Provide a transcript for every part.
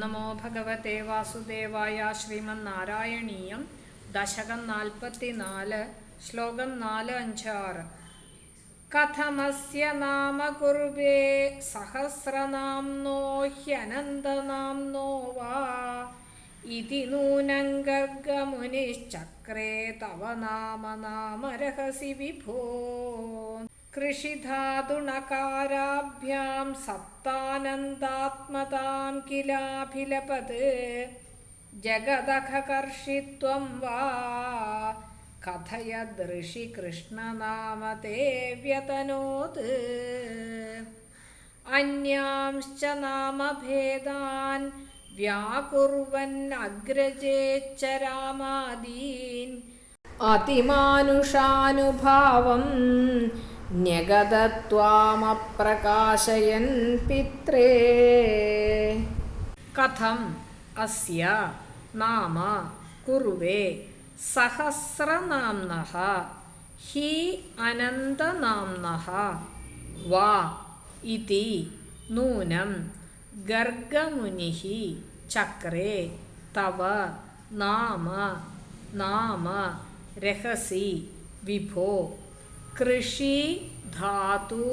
നമോ ഭഗവത്തെ വാസുദേവായ ശ്രീമന്നാരായണീയം ദശകം നാൽപ്പത്തിനാല് ശ്ലോകം നാല് അഞ്ചാറ് കഥമസ്യ നാമ കുർവേ സഹസ്രനാംനോ ഹ്യനന്തനാംനോ വാ ഇതി നൂനം ഗർഗമുനിശ്ചക്രേ തവ നാമ നാമരഹസി വിഭോ. कृषिधातुणकाराभ्यां सप्तानन्दात्मतां किलाभिलपत् जगदखकर्षित्वं वा कथयदृषिकृष्णनाम ते व्यतनोत् अन्यांश्च नामभेदान् व्याकुर्वन्नग्रजेच्च रामादीन् अतिमानुषानुभावम् ന്യഗതത്വാമപ്രകാശയൻ പിത്രേ. കഥം അസ്യ നാമ കുറുവേ സഹസ്രനാംനഃ ഹി അനന്തനാംനഃ വാ ഇതി നൂനം ഗർഗമുനിഃ ചക്രേ തവ നാമ നാമ രഹസി വിഭോ കൃഷി ധാതു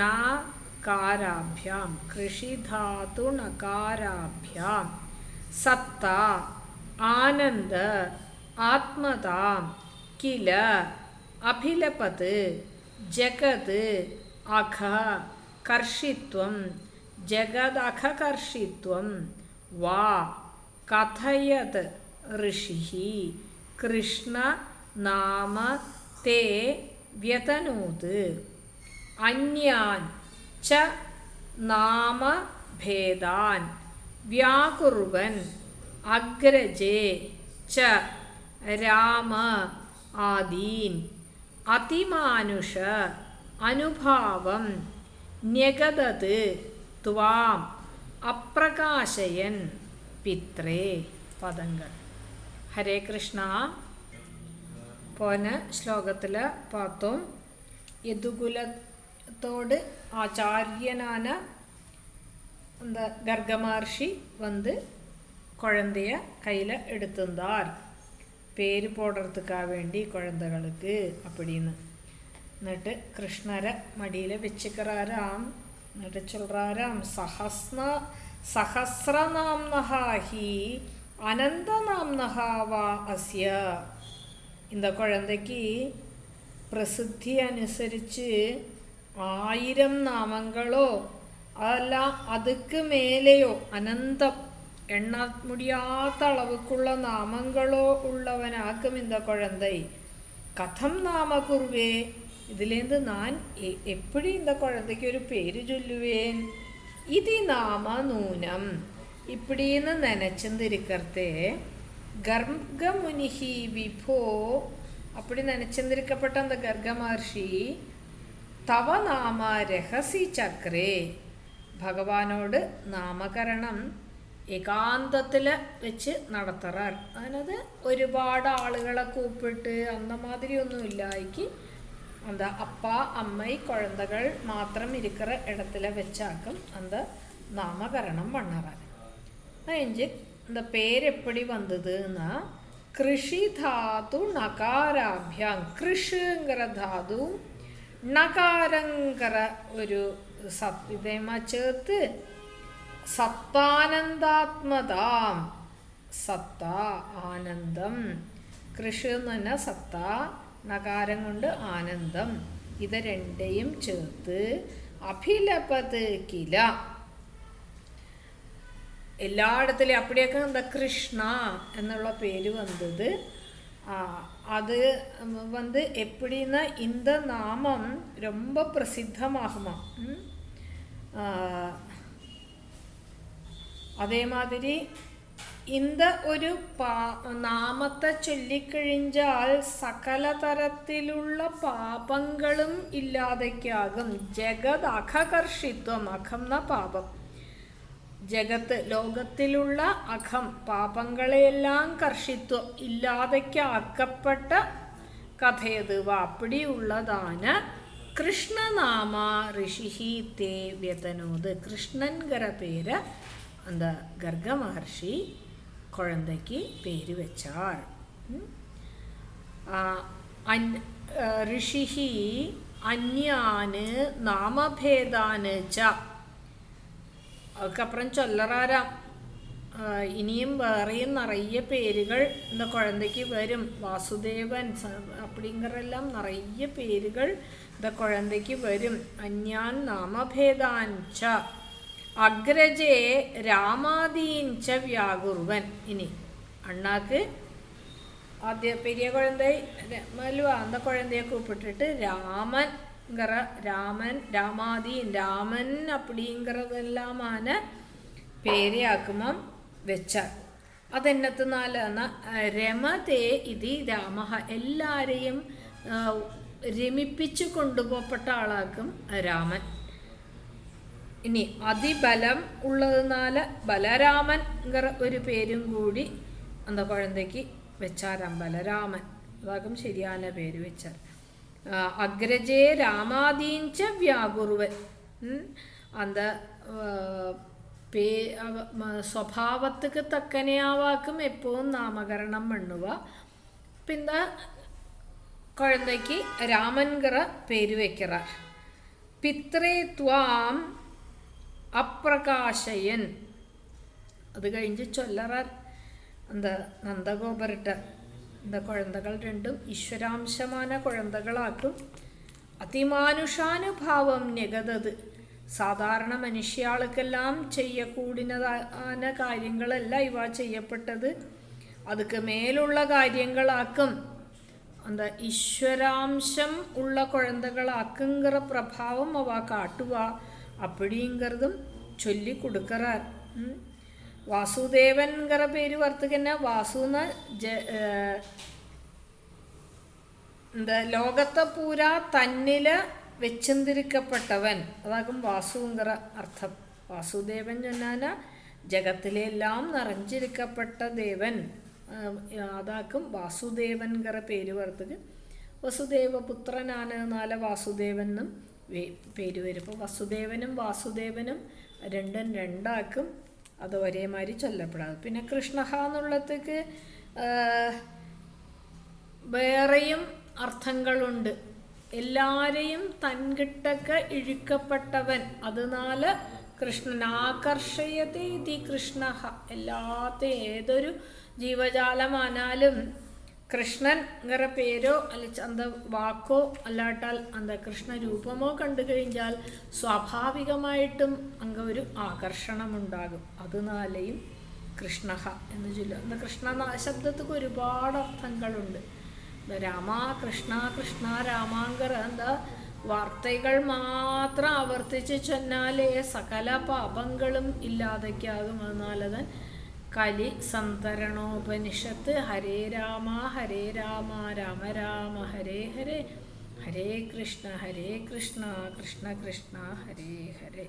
നകാരാഭ്യാം കൃഷി ധാതു നകാരാഭ്യാം സത്ത ആനന്ദ ആത്മതാം കില അഭിലപത് ജഗത് അഖ കർഷിത്വം ജഗദഖകർഷിത്വം വാ കഥയത് ഋഷി കൃഷ്ണ നാമ തേ വ്യതനോത് അന്യാൻ ച നാമഭേദാൻ വ്യാകുറുവൻ അഗ്രജേ ച രാമ ആദീൻ അതിമാനുഷ അനുഭാവം ന്യഗതത് ത്വാം അപ്രകാശയൻ പിത്രേ പദങ്ങൾ. ഹരേ കൃഷ്ണ. പോന ശ്ലോകത്തിൽ പാത്തും യദുകുലത്തോട് ആചാര്യനാന എന്താ ഗർഗമഹർഷി വന്ന് குழந்தைய കയ്യിൽ எடுத்திருந்தார் പേര് പോടുറത്തുക്കാ വേണ്ടി കുഴന്തകൾക്ക് അപ്പടിന്ന്. എന്നിട്ട് കൃഷ്ണരെ മടിയിൽ വെച്ചുക്കറാരാം. എന്നിട്ട് ചൊല്ലാരാം സഹസ്ന സഹസ്രനാംനഹ ഹി അനന്തനാംനഹ വാ അസ്യ. இந்த குழந்தைக்கு പ്രസിദ്ധി അനുസരിച്ച് ആയിരം നാമങ്ങളോ അതല്ല അതുക്ക് മേലെയോ അനന്തം എണ്ണ മുടിയാത്ത അളവുക്കുള്ള നാമങ്ങളോ ഉള്ളവനാക്കും இந்த குழந்தை കഥം നാമ കുറുവേ ഇതിലേന്ത് നാൻ എപ്പോഴും இந்த குழந்தைக்கு ഒരു പേര് ചൊല്ലുവേൻ? ഇതി നാമ നൂനം ഇപ്പിടീന്ന് നനച്ചെന്തിരിക്കർത്തേ? ഗർഗമുനിഹി വിഭോ അപ്പടി നനച്ചിരിക്കപ്പെട്ട அந்த ഗർഗ മഹർഷി തവ നാമ രഹസി ചക്രേ ഭഗവാനോട് നാമകരണം ഏകാന്തത്തിൽ വെച്ച് നടത്തറാർ അതിനത് ഒരുപാട് ആളുകളെ കൂപ്പിട്ട് അന്ന മാതിരി ഒന്നും ഇല്ലായിക്ക് அந்த அப்பா அம்மை குழந்தைகள் மாத்திரம் இருக்கிற இடத்துல வச்சாக்கும் அந்த நாமகரணம் பண்ணறார் அஞ்சு പേര് എപ്പടി വന്നത് എന്നാ? കൃഷി ധാതു നകാരാഭ്യാം. കൃഷിങ്കര ധാതുവും നകാരങ്കര ഒരു സത് ഇതേമാ ചേർത്ത് സത്താനന്ദാത്മതാം. സത്ത ആനന്ദം. കൃഷി എന്ന് തന്നെ സത്ത നകാരം കൊണ്ട് ആനന്ദം. ഇത് രണ്ടെയും ചേർത്ത്. അഭിലപത് കില. എല്ലായിടത്തിലും അപ്പടിയൊക്കെ എന്താ കൃഷ്ണ എന്നുള്ള പേര് വന്നത് ആ, அது வந்து எப்படின்னா இந்த நாமம் ரொம்ப பிரசித்தமாகுமா ம்? ஆ, അതേ മാതിരി ഇന്ത ഒരു പാ നാമത്തെ ചൊല്ലിക്കഴിഞ്ഞാൽ സകല തരത്തിലുള്ള പാപങ്ങളും ഇല്ലാതെക്കാകും ജഗത് അഖകർഷിത്വം അഖം എന്ന പാപം ജഗത്ത് ലോകത്തിലുള്ള അഖം പാപങ്ങളെയെല്ലാം കർഷിത്വം ഇല്ലാതെക്കാക്കപ്പെട്ട കഥയത് അപ്പടിയുള്ളതാണ് കൃഷ്ണനാമ ഋഷിഹി തേ വ്യതനോത് കൃഷ്ണൻകര പേര് அந்த கர்க மகர்ஷி குழந்தைக்கு பேர் வச்சார் ம்? ஆ, அன் ഋഷിഹി അന്യാന് നാമഭേദാന് ച அதுக்கப்புறம் சொல்லறாராம் ஆஹ் இனியும் வேறையும் நிறைய பேர்கள் இந்த குழந்தைக்கு வரும் வாசுதேவன் ச- அப்படிங்கிறெல்லாம் நிறைய பேர்கள் இந்த குழந்தைக்கு வரும் അന്യാൻ നാമഭേദാൻ ച അഗ്രജേ രാമാദീൻ ച വ്യാകുർവൻ ഇനി അണ്ണാക്ക് ஆத்திய பெரிய குழந்தை ர- மல்லுவா அந்த குழந்தைய அப்படிங்கிற ராமன் ராமாதீன் ராமன் அப்படிங்கிறதெல்லாമാണ് പേരെയാക്കുമ്പം വെച്ചാൽ. അതെന്നത്തുന്നാലെന്ന് രമതേ ഇതി രാമ എല്ലാവരെയും രമിപ്പിച്ചു കൊണ്ടുപോകപ്പെട്ട ആളാക്കും രാമൻ. ഇനി അതിബലം ഉള്ളതിനാല് ബലരാമൻ ഒരു പേരും കൂടി എന്താ കുഴന്തയ്ക്ക് വെച്ചാരാം ബലരാമൻ. അതാകും ശരിയായ പേര് വെച്ചാൽ. അഗ്രജേ രാമാദീഞ്ച വ്യാകുറുവൻ. அந்த പേ സ്വഭാവത്തിക്ക് തക്കനെയാവാക്കും എപ്പോഴും നാമകരണം പണ്ണുക പിന്നെ കുഴന്തയ്ക്ക് രാമൻകറ പേര് വയ്ക്കറ പിത്രേ ത്വാം അപ്രകാശയൻ. അത് കഴിഞ്ഞ് ചൊല്ലറ എന്താ നന്ദഗോപരട്ട இந்த குழந்தைகள் ரெண்டும் ஈஸ்வராம்சமான குழந்தைகளாக்கும் അതിമാനുഷാനുഭാവം നികതത് സാധാരണ മനുഷ്യയാൾക്കെല്ലാം ചെയ്യക്കൂടിനതാന കാര്യങ്ങളല്ല ഇവ ചെയ്യപ്പെട്ടത് അതുക്ക് മേലുള്ള കാര്യങ്ങളാക്കും அந்த ஈஸ்வராம்சம் உள்ள குழந்தைகளாக்குங்கிற பிரபாவம் அவ காட்டுவா அப்படிங்கிறதும் சொல்லி கொடுக்குறார் വാസുദേവൻ എന്ന പേര് വർത്തകന് വാസുന്ന ജ എന്താ ലോകത്തെ പൂരാ തന്നിൽ വെച്ചന്തിരിക്കപ്പെട്ടവൻ. അതാകും വാസുങ്കറ അർത്ഥം. വാസുദേവൻ ചൊന്നാന ജഗത്തിലെല്ലാം നിറഞ്ഞിരിക്കപ്പെട്ട ദേവൻ. അതാക്കും വാസുദേവൻ കറ പേര് വർത്തകൻ. വസുദേവപുത്രനാണ് നാല വാസുദേവൻ എന്നും പേര് വരും. അപ്പോൾ വസുദേവനും വാസുദേവനും രണ്ടും രണ്ടാക്കും അത് ഒരേമാതിരി ചൊല്ലപ്പെടാതെ പിന്നെ കൃഷ്ണഹ എന്നുള്ളത്തേക്ക് വേറെയും അർത്ഥങ്ങളുണ്ട്. എല്ലാരെയും തൻകിട്ടൊക്കെ ഇഴുക്കപ്പെട്ടവൻ അതിനാൽ കൃഷ്ണൻ. ആകർഷയതേ ഇതി കൃഷ്ണ എല്ലാത്ത ഏതൊരു ജീവജാലമാനാലും കൃഷ്ണൻ എന്ന പേരോ അല്ല അന്ത വാക്കോ അല്ലാട്ടാൽ അന്ത കൃഷ്ണ രൂപമോ കണ്ടു കഴിഞ്ഞാൽ സ്വാഭാവികമായിട്ടും അങ്ങ ഒരു ആകർഷണമുണ്ടാകും. അതിനാലെയും കൃഷ്ണഹ എന്ന് ചൊല്ലുക. എന്താ കൃഷ്ണ എന്ന ശബ്ദത്തിക്ക് ഒരുപാട് അർത്ഥങ്ങളുണ്ട്. രാമ കൃഷ്ണ കൃഷ്ണ രാമാങ്കർ എന്താ വാർത്തകൾ മാത്രം ആവർത്തിച്ച് ചൊന്നാലേ സകല പാപങ്ങളും ഇല്ലാതൊക്കെയാകും അതിനാലതൻ കലി സന്തരണോപനിഷത്ത് ഹരേ രാമ ഹരേ രാമ രാമ രാമ ഹരേ ഹരേ. ഹരേ കൃഷ്ണ ഹരേ കൃഷ്ണ കൃഷ്ണ കൃഷ്ണ ഹരേ ഹരേ.